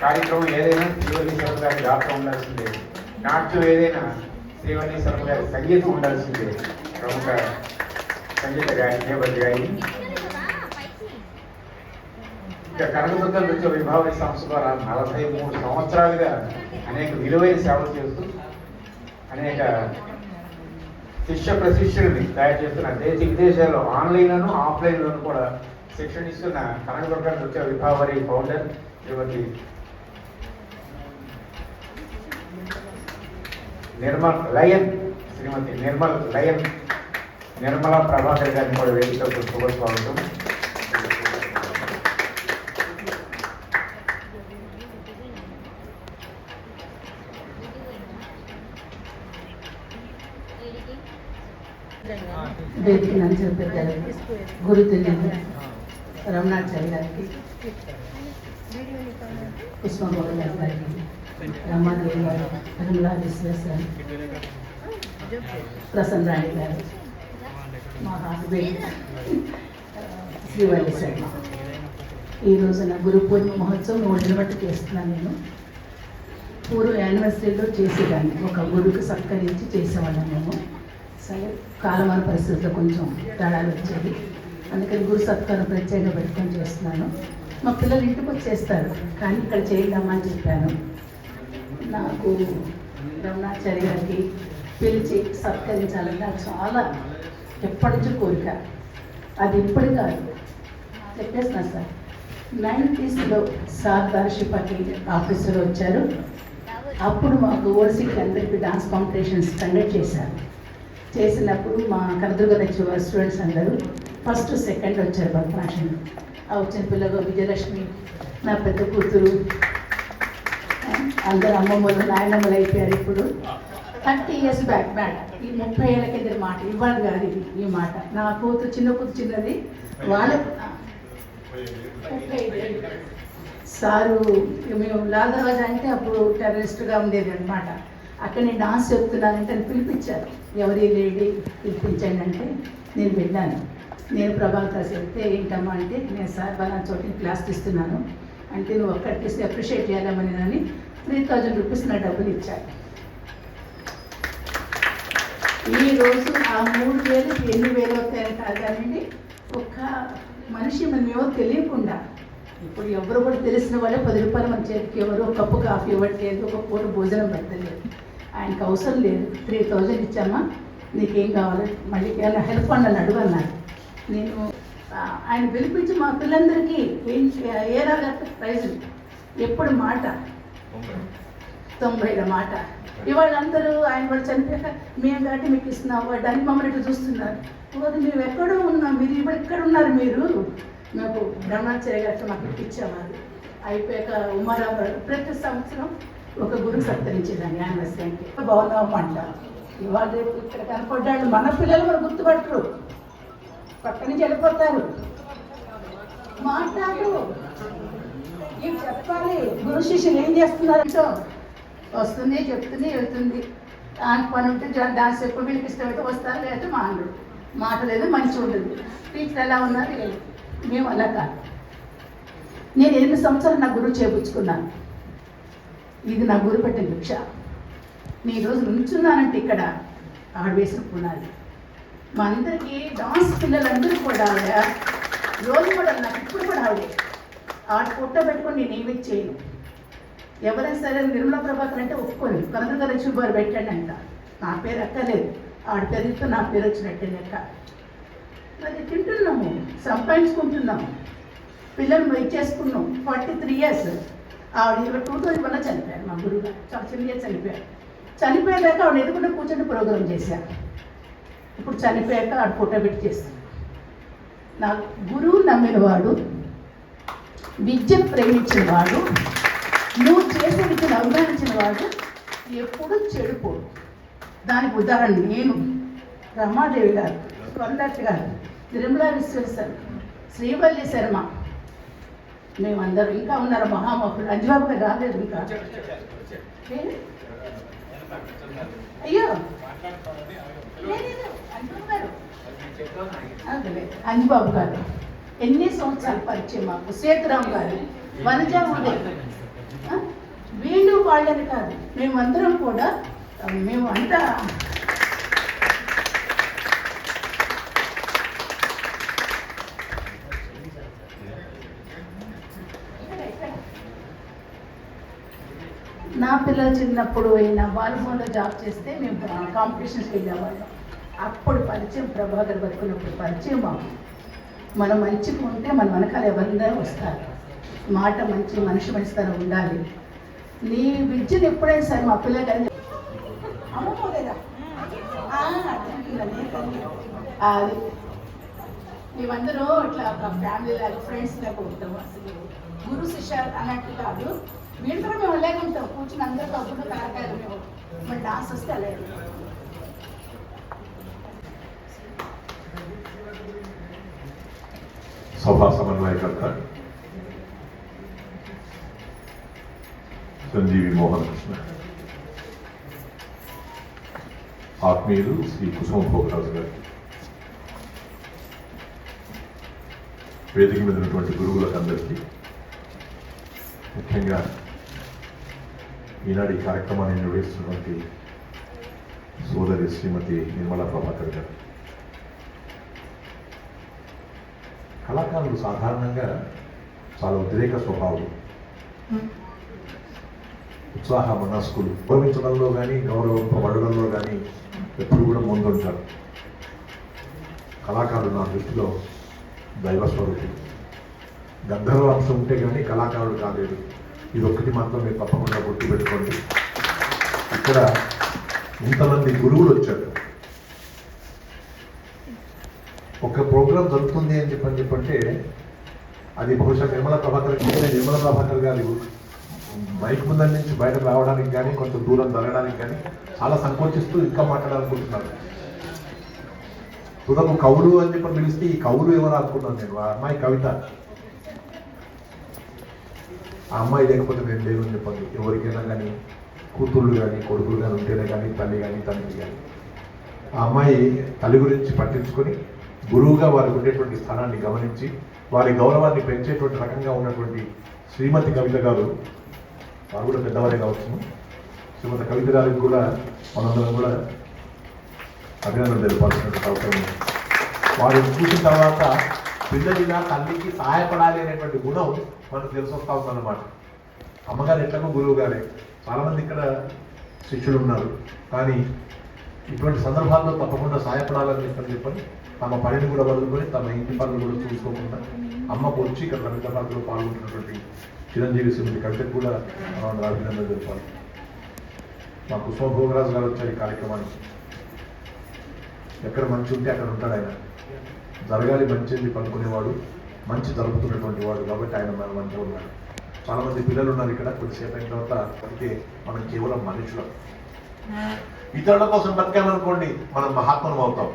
కార్యక్రమం ఏదైనా శ్రీవల్లీశ్వరం గారి గాత్రం ఉండాల్సిందే. నాట్యం ఏదైనా శ్రీవల్లీశ్వరం గారి సంగీతం ఉండాల్సిందే. ప్రముఖ సంగీత గాయని నేపథ్య గాయని ఇక కనకదుర్గ నృత్య విభావ సంస్థ ద్వారా నలభై మూడు సంవత్సరాలుగా అనేక విలువైన సేవలు చేస్తూ అనేక శిష్య ప్రశిష్యుల్ని తయారు చేస్తున్న దేశ విదేశాల్లో ఆన్లైన్లోను ఆఫ్లైన్లోను కూడా శిక్షణ ఇస్తున్న Kanakadurga Nritya Vibhavari founder Shrimati Nirmal lion Shrimati Nirmal lion Nirmala Prabhakar గారిని కూడా వేదికకు శుభస్వాగతం వేదిక నంచల పెద్దలకి గారికి. గారికి. రమాదేవి గారు రమలా విశ్వేశ్వర ప్రసన్న రాణి గారు మా హస్బెండ్ శ్రీవల్లి శర్మ. ఈ రోజున గురు పూర్ణి మహోత్సవం మూడు బట్టి చేస్తున్నాను నేను. పూర్వ యానివర్సరీలో చేసేదాన్ని. ఒక గురుకు సత్కరించి చేసేవాళ్ళం మేము. సరే కాలమాన పరిస్థితుల్లో కొంచెం తేడాలు వచ్చేది అందుకని గురు సత్కారం ప్రత్యేకంగా పెట్టుకొని చేస్తున్నాను. మా పిల్లలు ఇంటికి వచ్చేస్తారు కానీ ఇక్కడ చేద్దామా అని చెప్పాను. నాకు రమణాచార్య గారికి పిలిచి సత్కరించాలని నాకు చాలా ఎప్పటి నుంచో కోరిక. అది ఇప్పుడు కాదు. చెప్పేస్తున్నా సార్. నైంటీస్లో సార్ దార్షిపతి ఆఫీసర్ వచ్చారు. అప్పుడు మాకు ఓసీకి అందరికీ డాన్స్ కాంపిటీషన్స్ కండక్ట్ చేశారు. చేసినప్పుడు మా కనదుర్గ వచ్చే స్టూడెంట్స్ అందరూ ఫస్ట్ సెకండ్ వచ్చారు భరతనాట్యం. ఆ వచ్చిన పిల్లలు విజయలక్ష్మి నా పెద్ద కూతురు అందరు అమ్మమ్మలు నాయనమ్మలు అయిపోయారు ఇప్పుడు. థర్టీ ఇయర్స్ బ్యాక్ బ్యాక్ ఈ ముప్పై ఏళ్ళ కింద మాట ఇవ్వాలి కాదు ఇది ఈ మాట. నా కూతురు చిన్న కూతురు చిన్నది వాళ్ళ సారు మేము లాల్ అంటే అప్పుడు టెర్రరిస్ట్గా ఉండేది అనమాట అక్కడ నేను డాన్స్ చెప్తున్నానంటే అని పిలిపించారు. ఎవరి లేడీ పిలిపించండి అంటే నేను వెళ్ళాను. నేను ప్రభాకర్ చెప్తే ఏంటమ్మా అంటే నేను సార్ బలా చోటి క్లాస్ ఇస్తున్నాను అంటే నువ్వు ఒక్కడికి ఇస్తే అప్రిషియేట్ చేయాలమని అని త్రీ థౌజండ్ రూపీస్ నా డబ్బులు ఇచ్చాను ఈ రోజు ఆ మూడు వేలు ఎన్ని వేలు అవుతాయని కాదు కానివ్వండి ఒక మనిషి మనమేమో తెలియకుండా ఇప్పుడు ఎవరు కూడా తెలిసిన వాళ్ళే పది రూపాయలు మన చేతికి ఎవరు ఒక కప్పు కాఫీ ఇవ్వట్లేదు ఒక పూట భోజనం పెట్టలేదు. ఆయనకు అవసరం లేదు. త్రీ థౌజండ్ ఇచ్చామా? నీకేం కావాలి? మళ్ళీ ఏమైనా హెల్ప్ అని అడుగు అన్నారు నేను ఆయన పిలిపించి మా పిల్లలందరికీ ఏం ఏ రాగా ప్రైజ్. ఎప్పుడు మాట. తొంభైల మాట. ఇవాళ అందరూ ఆయన వాళ్ళు చనిపోయాక మేము కాబట్టి మీకు ఇస్తున్నాం. వాడని మమ్మల్ని చూస్తున్నారు. పోదు మేము ఎక్కడో ఉన్నాం. మీరు ఇప్పుడు ఎక్కడ ఉన్నారు మీరు? మాకు బ్రహ్మాచార్య గారితో మాకు ఇప్పించేవారు అయిపోయాక ఉమారావు ప్రతి సంవత్సరం ఒక గురువు సత్కరించేదాన్ని యానివర్సరీకి. బాగున్నాం అంట ఇవాళ రేపు ఇక్కడ కనపడ్డాడు. మన పిల్లలు కూడా గుర్తుపట్టరు. పక్క నుంచి వెళ్ళిపోతారు. మాట్లాడు. ఏం చెప్పాలి? గురు శిష్యులు ఏం చేస్తున్నారు? వస్తుంది చెప్తుంది వెళ్తుంది. దానికి పని ఉంటే జా- డాన్స్ ఎప్పుడు వీళ్ళకి ఇష్టమైతే వస్తారు లేకపోతే మానరు మాట లేదు మంచి ఉండదు. టీచర్ ఎలా ఉన్నారు? మేము అలా కాదు. నేను ఎనిమిది సంవత్సరాలు నా గురువు చేపించుకున్నాను? ఇది నా గురు పెట్టిన భిక్ష. నేను ఈరోజు నుంచున్నానంటే ఇక్కడ ఆవిడ వేసిన పునాది. మా అందరికీ డాన్స్ పిల్లలందరూ కూడా ఆవిడ రోజు కూడా నాకు ఇప్పుడు కూడా ఆవిడే. ఆవిడ ఫోటో పెట్టుకొని నేను ఏమి చేయను. ఎవరైనా సరే నిర్మలా ప్రభాకర్ అంటే ఒప్పుకోలేదు. కనక లక్ష్మి పెట్టండి అంట. నా పేరు అక్కలేదు ఆవిడ పేరుతో నా పేరు వచ్చినట్టే లెక్క. మరి తింటున్నాము సంపాదించుకుంటున్నాము. పిల్లలు చేసుకున్నాం. ఫార్టీ త్రీ ఇయర్స్ ఆవిడ ఇరవై టూ థౌజండ్ వల్ల చనిపోయారు మా గురువు చాలా చిన్నగా చనిపోయారు. చనిపోయాక ఆవిడ ఎదుగుండా కూర్చొని ప్రోగ్రామ్ చేశారు. ఇప్పుడు చనిపోయాక ఆవిడ ఫోటో పెట్టి చేస్తాను నా గురువు నమ్మినవాడు విద్యను ప్రేమించిన వాడు నువ్వు చేసే విద్యను అవగాహించిన వాడు ఎప్పుడు చెడిపోడు దానికి ఉదాహరణ నేను రమాదేవి గారు స్వర్ణదత్ గారు నిర్మలా విశ్వేశ్వర్ శ్రీవల్లి శర్మ. మేమందరం ఇంకా ఉన్నారు మహామహుడు అంజబాబు గారు రాలేదు ఇంకా? అయ్యో. లేదు, అంజబాబు గారు అదే అంజబాబు గారు ఎన్ని సంవత్సరాలు పరిచయం మాకు? సేతురామ్ గారు వనజా ఉదయ్? వీళ్ళు వాళ్ళని కాదు మేమందరం కూడా మేము అంతా నా పిల్లలు చిన్నప్పుడు అయినా బాలభవన్లో జాబ్ చేస్తే మేము కాంపిటీషన్స్కి వెళ్ళేవాళ్ళం. అప్పుడు పరిచయం ప్రభాకర్ బతుకున్నప్పుడు పరిచయం బాగుంది మనం మంచిగా ఉంటే మన వెనకాల ఎవరైనా వస్తారు. మాట మంచి మనిషి మనిషితనం ఉండాలి. నీ విద్యను ఎప్పుడైనా సరే మా పిల్లలు అని అట్లా అది. మేమందరూ ఇట్లా ఒక ఫ్యామిలీ లాగా ఫ్రెండ్స్ లాగా ఉంటాం అసలు. గురు శిష్య అన్నట్టు కాదు. వీళ్ళు కూడా మేము అలాగే ఉంటాం. కూర్చుని అందరూ కబుర్లు కారకాయలు మేము మరి డాన్స్ వస్తే అలాగే. సభా సమన్వయకర్త సంజీవి మోహన్ కృష్ణ ఆత్మీయులు శ్రీ కుసుమ భోగరాజు గారు. వేదిక మీద ఉన్నటువంటి గురువులకు అందరికీ ముఖ్యంగా ఈనాడు ఈ కార్యక్రమాన్ని నిర్వహిస్తున్నటువంటి సోదరి శ్రీమతి నిర్మలా ప్రభాకర్ గారు. కళాకారులు సాధారణంగా చాలా ఉద్రేక స్వభావం ఉత్సాహ మనస్కులు గౌరవించడంలో కానీ గౌరవింపబడడంలో కానీ ఎప్పుడు కూడా ముందుంటారు. కళాకారులు నా దృష్టిలో దైవ స్వరూపులు గంధర్వ అంశం ఉంటే కానీ కళాకారుడు కాలేడు. ఇది ఒక్కటి మాత్రం మీరు తప్పకుండా గుర్తుపెట్టుకోండి. ఇక్కడ ఇంతమంది గురువులు వచ్చారు. ఒక ప్రోగ్రాం జరుగుతుంది అని చెప్పని చెప్పంటే అది బహుశా నిర్మల ప్రభాకర్ నిర్మల ప్రభాకర్ గారు మైక్ ముందర నుంచి బయటకు రావడానికి కానీ కొంత దూరం జరగడానికి కానీ చాలా సంకోచిస్తూ ఇంకా మాట్లాడాలనుకుంటున్నారు. తుదకు కవులు అని చెప్పి పిలిస్తే ఈ కవులు ఎవరు అనుకున్నాను నేను? ఆ అమ్మాయి కవిత. ఆ అమ్మాయి లేకపోతే నేను లేను అని చెప్పండి. ఎవరికైనా కానీ కూతుళ్ళు కానీ కొడుకులు కానీ ఉంటేనే కానీ తల్లి కానీ తండ్రి కానీ. ఆ అమ్మాయి తల్లి గురించి పట్టించుకొని గురువుగా వారికి ఉండేటువంటి స్థానాన్ని గమనించి వారి గౌరవాన్ని పెంచేటువంటి రకంగా ఉన్నటువంటి శ్రీమతి కవిత గారు వారు కూడా పెద్దవారే కావచ్చు. శ్రీమతి కవిత గారికి కూడా మనందరం కూడా అభినందన తెలిపాల్సినటువంటి అవసరం ఉంది వారు చూసిన తర్వాత పిల్లలిగా తల్లికి సహాయపడాలి అనేటువంటి గుణం మనకు తెలిసి వస్తా ఉందన్నమాట. అమ్మగారు ఎట్లనో గురువు గారే చాలామంది ఇక్కడ శిష్యులు ఉన్నారు కానీ ఇటువంటి సందర్భాల్లో తప్పకుండా సహాయపడాలని చెప్పని చెప్పని తమ పనిని కూడా వదులుకొని తమ ఇంటి పనులు కూడా చూసుకోకుండా అమ్మకు వచ్చి ఇక్కడ కవిత పాటలో పాల్గొంటున్నటువంటి చిరంజీవి సింహుడి కంటే కూడా మనం అభినందన తెలిపాలి. మా కుసుమ భోగరాజు గారు వచ్చారు ఈ కార్యక్రమానికి. ఎక్కడ మంచి ఉంటే అక్కడ ఉంటాడు ఆయన. జరగాలి మంచిది పనుకునేవాడు మంచి జరుపుతున్నటువంటి వాడు కాబట్టి ఆయన మన మంచిగా ఉన్నాడు చాలామంది పిల్లలు ఉన్నారు ఇక్కడ కొద్దిసేపు అయిన తర్వాత అందుకే మనం కేవలం మనుషులం. ఇతరుల కోసం బతకాలనుకోండి మనం మహాత్ములం అవుతాం.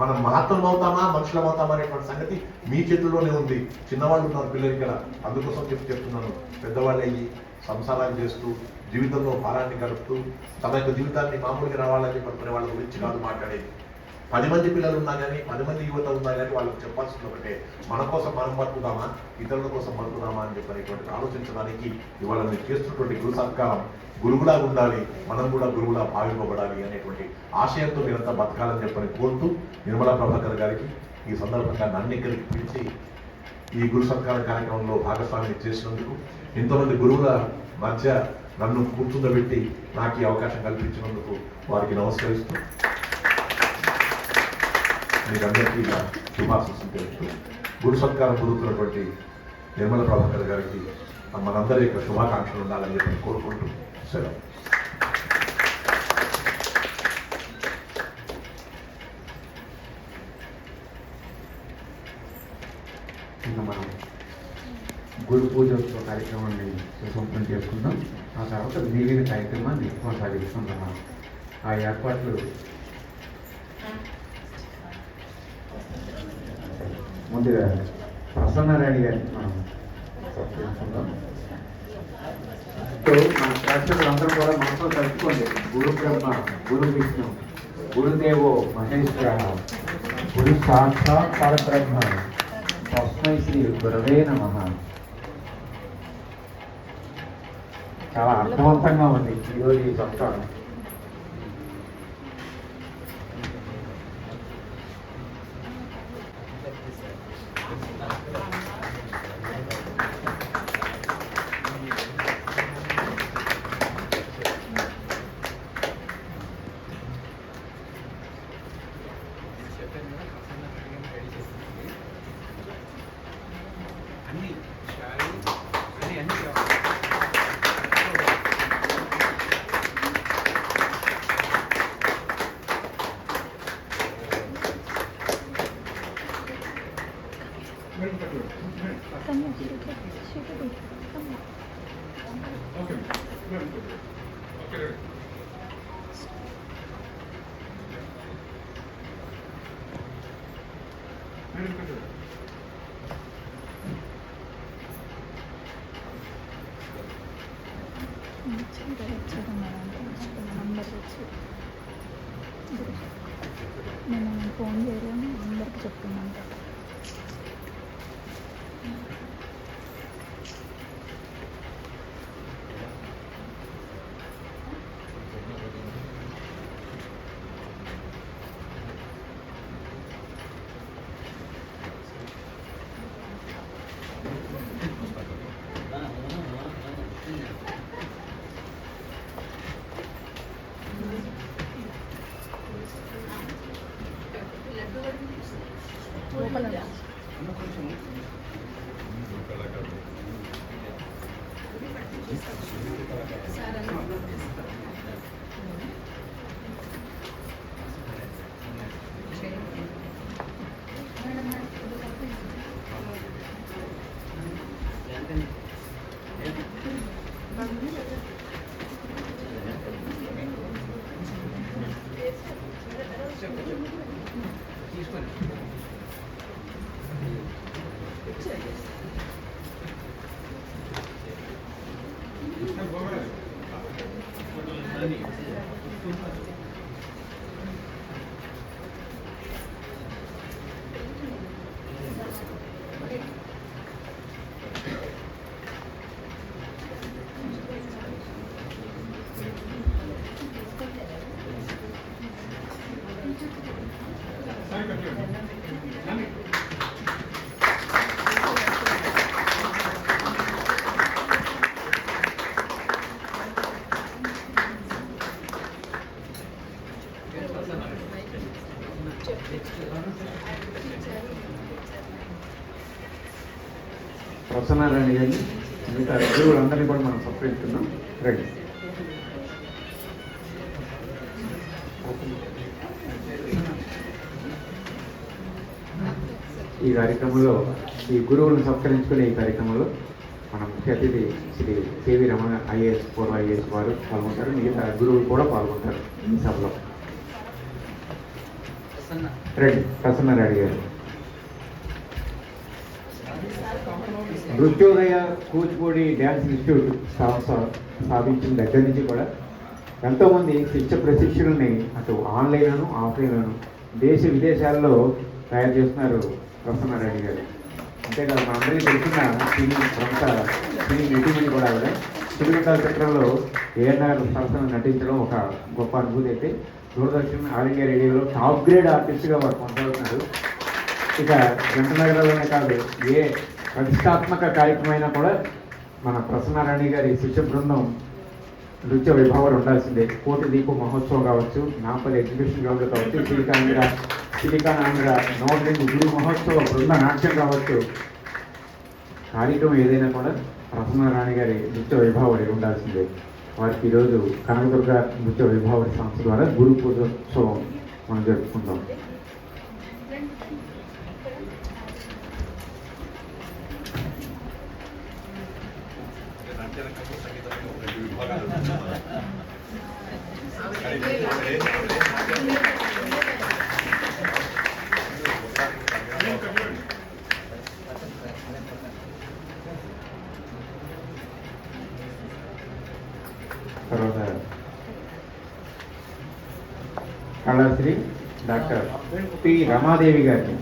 మనం మహాత్ములం అవుతామా మనుషులం అవుతామా అనేటువంటి సంగతి మీ చేతుల్లోనే ఉంది. చిన్నవాళ్ళు ఉన్నారు పిల్లలు ఇక్కడ అందుకోసం చెప్పి చెప్తున్నాను. పెద్దవాళ్ళు అయ్యి సంసారాలు చేస్తూ జీవితంలో భారాన్ని గడుపుతూ తమ యొక్క జీవితాన్ని మామూలుగా రావాలని చెప్పనుకునే వాళ్ళ గురించి కాదు మాట్లాడేది. పది మంది పిల్లలు ఉన్నా కానీ పది మంది యువత ఉన్నా కానీ వాళ్ళకి చెప్పాల్సింది ఒకటే. మన కోసం మనం బతుకుదామా? ఇతరుల కోసం బతుకుదామా అని చెప్పినటువంటి ఆలోచించడానికి ఇవాళ మీరు చేస్తున్నటువంటి గురు సత్కారం గురువులా ఉండాలి మనం కూడా గురువులా భావింపబడాలి అనేటువంటి ఆశయంతో మీరంతా బతకాలని చెప్పని కోరుతూ నిర్మలా ప్రభాకర్ గారికి ఈ సందర్భంగా నన్ను ఇక్కడికి పిలిచి ఈ గురు సత్కార కార్యక్రమంలో భాగస్వామ్యం చేసినందుకు ఎంతోమంది గురువుల మధ్య నన్ను కూర్చుండబెట్టి నాకు ఈ అవకాశం కల్పించినందుకు వారికి నమస్కరిస్తూ మీకు అందరికీ శుభాశిస్సులు తెలుసు గురు సత్కారం పొందుతున్నటువంటి నిర్మల ప్రభాకర్ గారికి మనందరి యొక్క శుభాకాంక్షలు ఉండాలని చెప్పి కోరుకుంటూ సెలవు. ఇంకా మనం గురు పూజోత్సవ కార్యక్రమాన్ని సుసంపన్నం చేసుకుందాం. ఆ తర్వాత మిగిలిన కార్యక్రమాన్ని కొనసాగిస్తున్నాం ఆ ఏర్పాట్లు ముందుగా ప్రసన్నారాయణ గారిని మనం చేసుకుందాం ఇప్పుడు మన ప్రేక్షకులందరూ కూడా మనసులో కలుపుకోండి. గురు బ్రహ్మ గురు విష్ణు గురుదేవో మహేశ్వర గురు సాక్షాత్ పరబ్రహ్మ. తస్మై శ్రీ గురవే నమ. చాలా అర్థవంతంగా ఉంది ఈరోజు ఈ సంస్కారం నేను ప్రసన్నారాయణ గారిని మిగతా గురువులందరినీ కూడా మనం సత్కరిస్తున్నాం. రండి. ఈ కార్యక్రమంలో ఈ గురువులను సత్కరించుకునే ఈ కార్యక్రమంలో మన ముఖ్య అతిథి శ్రీ కేవీ రమణ ఐఏఎస్ పూర్వ ఐఏఎస్ వారు పాల్గొంటారు. మిగతా గురువులు కూడా పాల్గొంటారు ఈ సభలో. రండి. ప్రసన్నారాయణ గారు. నృత్యోదయ కూచిపూడి డ్యాన్స్ ఇన్స్టిట్యూట్ స్థాప స్థాపించిన దగ్గర నుంచి కూడా ఎంతోమంది శిక్ష ప్రశిక్షణని అటు ఆన్లైన్లోను ఆఫ్లైన్లోను దేశ విదేశాల్లో తయారు చేస్తున్నారు ప్రసన్నారాయణ గారు. అంతేకాదు మనందరికీ తెలిసిన సినీ సంస్థ సినీ నటిమని కూడా ఆవిడ. సినిమా చిత్రంలో ఏఎన్ఆర్ సరసన నటించడం ఒక గొప్ప అనుభూతి అయితే దూరదర్శన్ ఆల్ ఇండియా రేడియోలో టాప్ గ్రేడ్ ఆర్టిస్ట్గా వారు కొనసాగుతున్నారు. ఇక జంట నగరాల్లోనే కాదు ఏ ప్రతిష్టాత్మక కార్యక్రమమైనా కూడా మన ప్రసన్నారాణి గారి శిష్య బృందం నృత్య విభావాలు ఉండాల్సిందే. కోటి దీప మహోత్సవం కావచ్చు నాపల్లి ఎగ్జిబిషన్ గ్రౌండ్ కావచ్చు సిలికాంధ్ర సిలికానాంధ్ర నోట్లింగ్ గురు మహోత్సవ బృంద నాట్యం కావచ్చు. కార్యక్రమం ఏదైనా కూడా ప్రసన్నారాణి గారి నృత్య విభావాలు ఉండాల్సిందే. వారికి ఈరోజు కనకదుర్గ నృత్య విభావ సంస్థ ద్వారా గురు పూజోత్సవం మనం జరుపుకుంటాం. రమాదేవి గారికి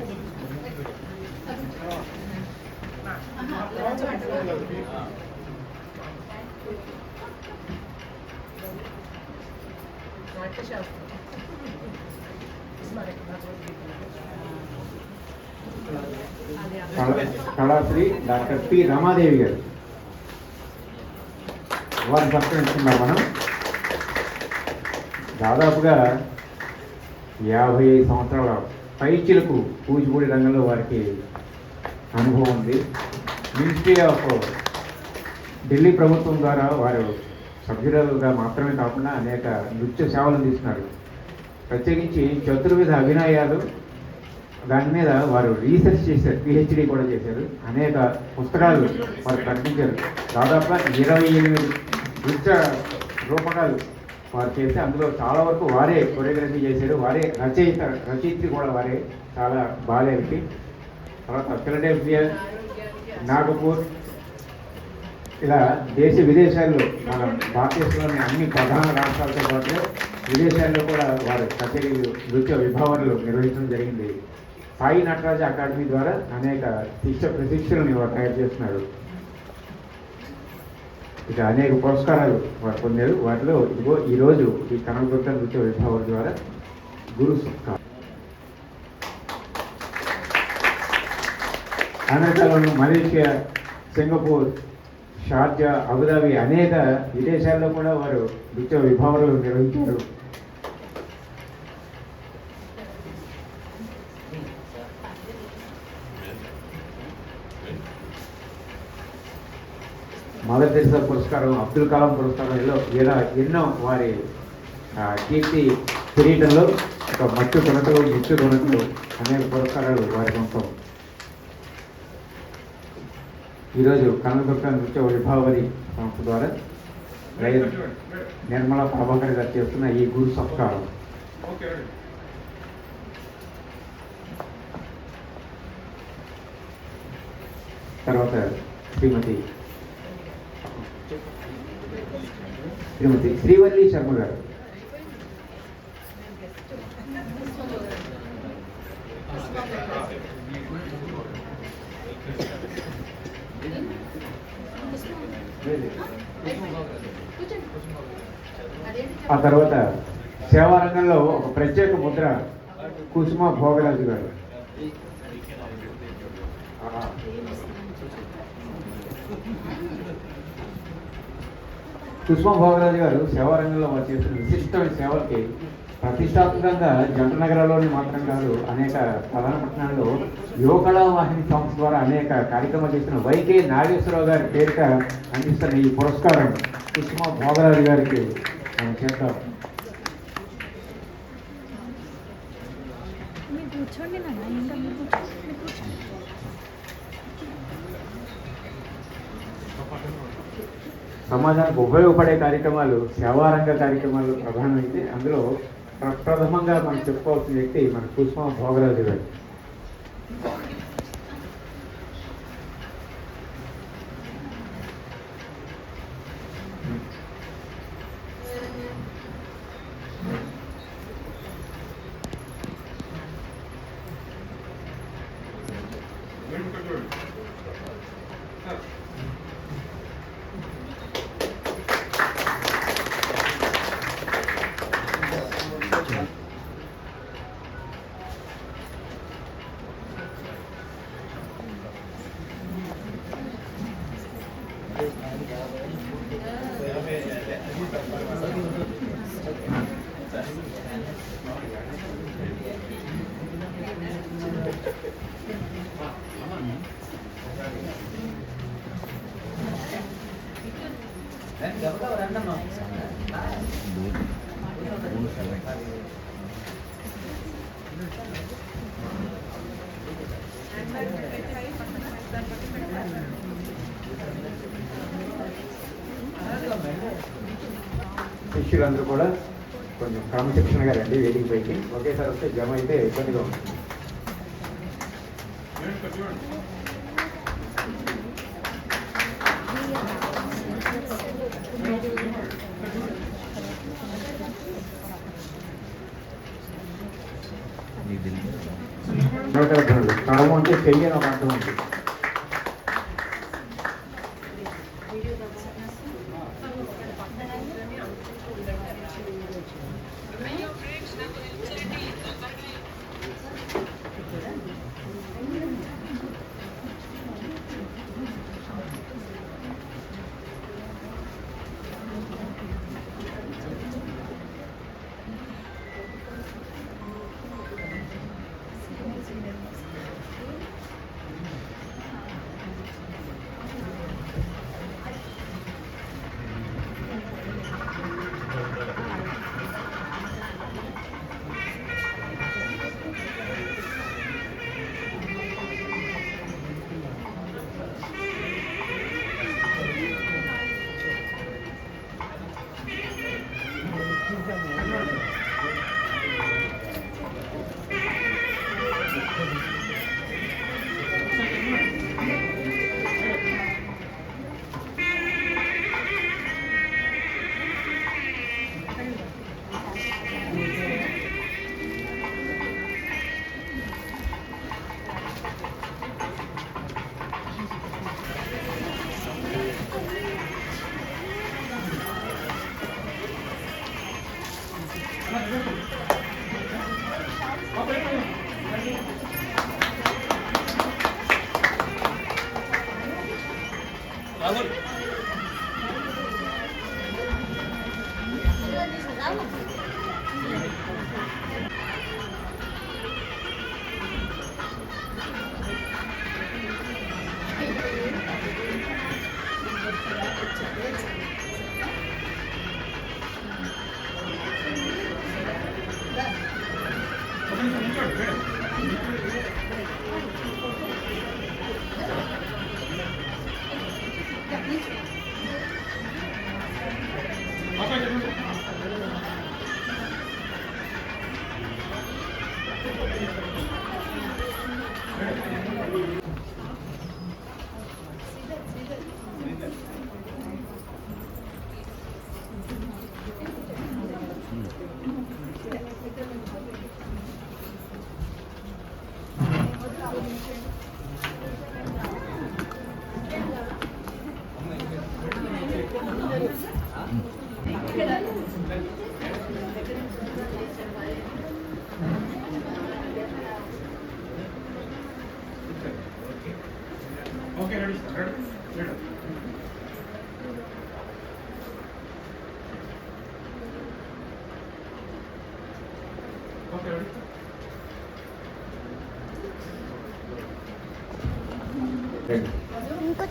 కళాశ్రీ డాక్టర్ పి రామాదేవి గారు వారు సంప్రదిస్తున్నారు మనం దాదాపుగా యాభై ఐదు సంవత్సరాల పైచిలకు కూచిపూడి రంగంలో వారికి అనుభవం ఉంది. మినిస్ట్రీ ఆఫ్ ఢిల్లీ ప్రభుత్వం ద్వారా వారు సభ్యులుగా మాత్రమే కాకుండా అనేక నృత్య సేవలు అందిస్తున్నారు. ప్రత్యేకించి చతుర్విధ అభినయాలు దాని మీద వారు రీసెర్చ్ చేశారు పిహెచ్డి కూడా చేశారు. అనేక పుస్తకాలు వారు ప్రకటించారు దాదాపుగా ఇరవై ఎనిమిది నృత్య రూపకాలు వారు చేస్తే అందులో చాలా వరకు వారే కొరియోగ్రఫీ చేశారు. వారే రచయిత రచయిత్రి కూడా వారే. చాలా బాలేవి తర్వాత ఫిలడెల్ఫియా నాగపూర్ ఇలా దేశ విదేశాల్లో మన భారతదేశంలోని అన్ని ప్రధాన రాష్ట్రాలతో పాటు విదేశాల్లో కూడా వారు కచేరీలు నృత్య విభావనలు నిర్వహించడం జరిగింది. సాయి నటరాజ అకాడమీ ద్వారా అనేక శిక్ష ప్రశిక్షణని వారు తయారు చేస్తున్నారు. ఇక అనేక పురస్కారాలు వారు పొందారు. వాటిలో ఇదిగో ఈరోజు ఈ కనకదుర్గ నృత్య విభావం ద్వారా గురు సత్కారం. మలేషియా సింగపూర్ షార్జా అబుదాబి అనేక విదేశాల్లో కూడా వారు నృత్య విభావాలు నిర్వహించారు. మదర్ టెరిసా పురస్కారం అబ్దుల్ కలాం పురస్కారం ఇలా ఇలా ఎన్నో వారి కీర్తి కిరీటంలో ఒక మట్టు కొనతలు ముచ్చు కొనతలు అనేక పురస్కారాలు వారి సొంతం ఈరోజు కనకదుర్గ నృత్య వైభావరి సంస్థ ద్వారా రైతు నిర్మలా ప్రభాకర్ గారు చేస్తున్న ఈ గురు సత్కారం తర్వాత శ్రీమతి శ్రీమతి శ్రీవల్లి శర్మ గారు. ఆ తర్వాత సేవారంగంలో ఒక ప్రత్యేక ముద్ర కుసుమ భోగరాజు గారు. సుష్మా భోగరాజు గారు సేవా రంగంలో వారు చేసిన విశిష్టమైన సేవలకి ప్రతిష్టాత్మకంగా జంట నగరాల్లోని మాత్రం కాదు అనేక ప్రధాన పట్టణాల్లో యువకళా వాహిని సంస్థ ద్వారా అనేక కార్యక్రమాలు చేసిన వైకే నాగేశ్వరరావు గారి పేరిట అందిస్తున్న ఈ పురస్కారం సుష్మా భోగరాజు గారికి మనం చేద్దాం. కూర్చోండి నాన్న ఇంకా మీరు కూర్చోండి మీరు కూర్చోండి సమాజానికి ఉపయోగపడే కార్యక్రమాలు సేవారంగ కార్యక్రమాలు ప్రధానమైతే అందులో ప్ర- ప్రథమంగా మనం చెప్పుకోవాల్సిన వ్యక్తి మన పుష్ప భోగరాజు గారు. శిష్యులందరూ కూడా కొంచెం క్రమశిక్షణగా రండి వేదిక పైకి. ఒకేసారి వస్తే జమ అయితే ఇబ్బందిగా ఉంటుంది. నూట డెబ్బై కడమ అంటే అని ఒక అర్థం ఉంది.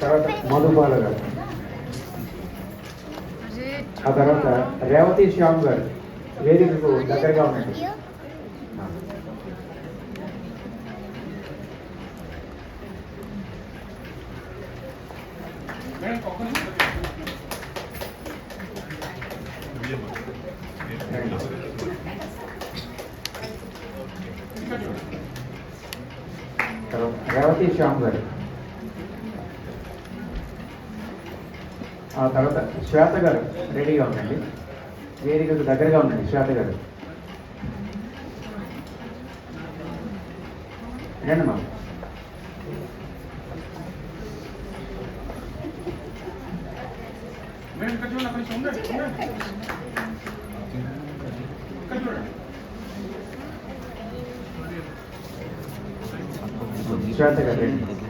తర్వాత మధుబాల గారు. ఆ తర్వాత రేవతి శ్యామ్ గారు. వేదికకు దగ్గరగా ఉండండి Thank you నిమిషం. రండి. తర్వాత రేవతి శ్యామ్ గారు ఆ తర్వాత శ్వేత గారు రెడీగా ఉండండి. వేదికకు దగ్గరగా ఉండండి శ్వేత గారు. రండి మా శ్వేత గారు రండి.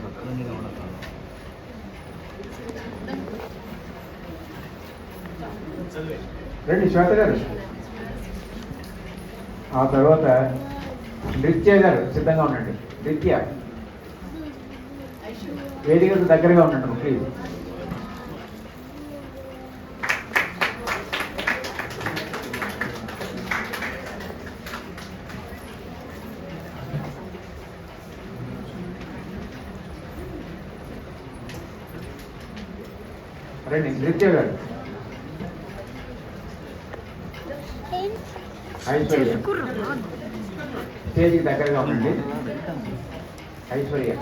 రండి శ్వేత గారు. ఆ తర్వాత నృత్య గారు సిద్ధంగా ఉండండి. నృత్య. వేదిక దగ్గరగా ఉండండి ప్లీజ్. రండి నృత్య గారు ఐశ్వర్య స్టేజ్కి ఐశ్వర్య.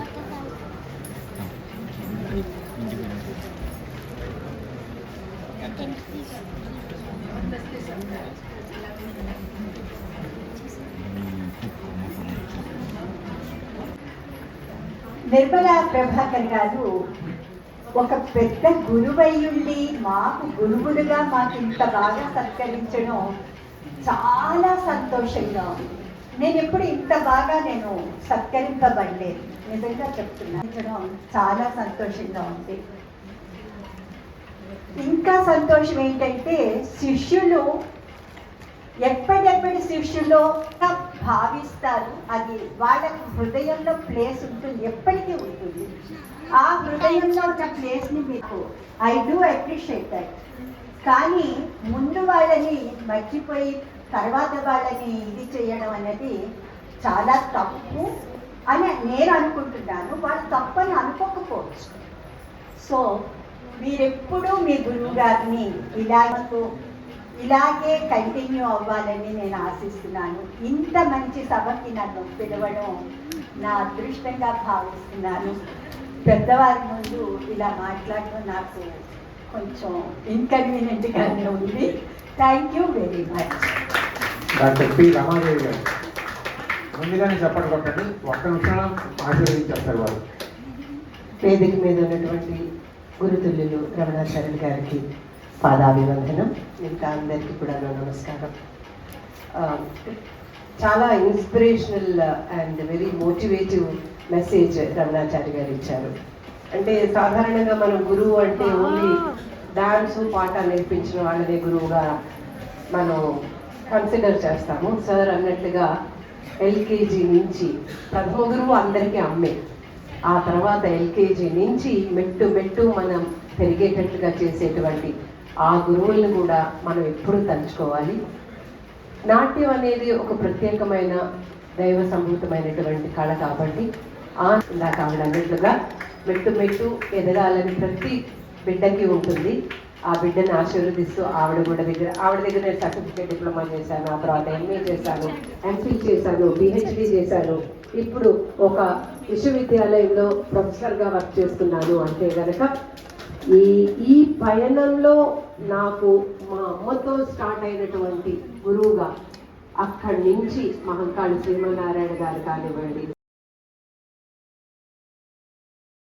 నిర్మలా ప్రభాకర్ గారు ఒక పెద్ద గురువయ్యుండి మాకు గురువులుగా మాకు ఇంత బాగా సత్కరించడం చాలా సంతోషంగా ఉంది. నేను ఎప్పుడు ఇంత బాగా నేను సత్కరింపబడలేదు. నిజంగా చెప్తున్నాను చాలా సంతోషంగా ఉంది. ఇంకా సంతోషం ఏంటంటే శిష్యులు ఎప్పటిెప్పటి శిష్యులో భావిస్తారు. అది వాళ్ళ హృదయంలో ప్లేస్ ఉంటుంది. ఎప్పటికీ ఉంటుంది. ఆ హృదయంలో ఉన్న ప్లేస్ని మీకు ఐ డూ అప్రిషియేట్ దట్ కానీ ముందు వాళ్ళని మర్చిపోయి తర్వాత వాళ్ళని ఇది చేయడం అనేది చాలా తప్పు అని నేను అనుకుంటున్నాను. వాళ్ళు తప్పని అనుకోకపోవచ్చు. సో మీరెప్పుడూ మీ గురువు గారిని ఇలాగూ ఇలాగే కంటిన్యూ అవ్వాలని నేను ఆశిస్తున్నాను. ఇంత మంచి సభకి నన్ను పిలవడం నా అదృష్టంగా భావిస్తున్నాను పెద్దవారి ముందు ఇలా మాట్లాడడం నాకు కొంచెం ఇన్కన్వీనియంట్గానే ఉంది. Thank you very much doctor P Ramadevi గారు ముందుగానే చెప్పండి కొట్టండి. ఒక్క నిమిషంలో ఆశీర్వదించేస్తారు వారు వేదిక మీద ఉన్నటువంటి గురుతుల్యులు రమణాచార్యులు గారికి పాదాభివందనం. మిగతా అందరికీ కూడా నమస్కారం. చాలా inspirational and very motivative message Ramanacharya గారు ఇచ్చారు. అంటే సాధారణంగా మనం గురువు అంటే ఓన్లీ డాన్స్ పాట నేర్పించిన వాళ్ళనే గురువుగా మనం కన్సిడర్ చేస్తాము. సార్ అన్నట్లుగా ఎల్కేజీ నుంచి ప్రథమ గురువు అందరికీ అమ్మే. ఆ తర్వాత ఎల్కేజీ నుంచి మెట్టు మెట్టు మనం పెరిగేటట్లుగా చేసేటువంటి ఆ గురువులను కూడా మనం ఎప్పుడూ తలుచుకోవాలి. నాట్యం అనేది ఒక ప్రత్యేకమైన దైవ సంభూతమైనటువంటి కళ కాబట్టి ఆ ఇందాక ఆవిడ అన్నట్లుగా మెట్టు మెట్టు ఎదగాలని ప్రతి బిడ్డకి ఉంటుంది. ఆ బిడ్డని ఆశీర్వదిస్తూ ఆవిడ కూడా దగ్గర ఆవిడ దగ్గర నేను సర్టిఫికేట్ డిప్లొమా చేశాను ఆ తర్వాత ఎంఏ చేశాను ఎంఫిల్ చేశాను పిహెచ్డి చేశాను. ఇప్పుడు ఒక విశ్వవిద్యాలయంలో ప్రొఫెసర్గా వర్క్ చేస్తున్నాను అంటే కనుక ఈ ఈ పయనంలో నాకు మా అమ్మతో స్టార్ట్ అయినటువంటి గురువుగా అక్కడి నుంచి మహంకాళి శ్రీమన్నారాయణ గారు కానివ్వండి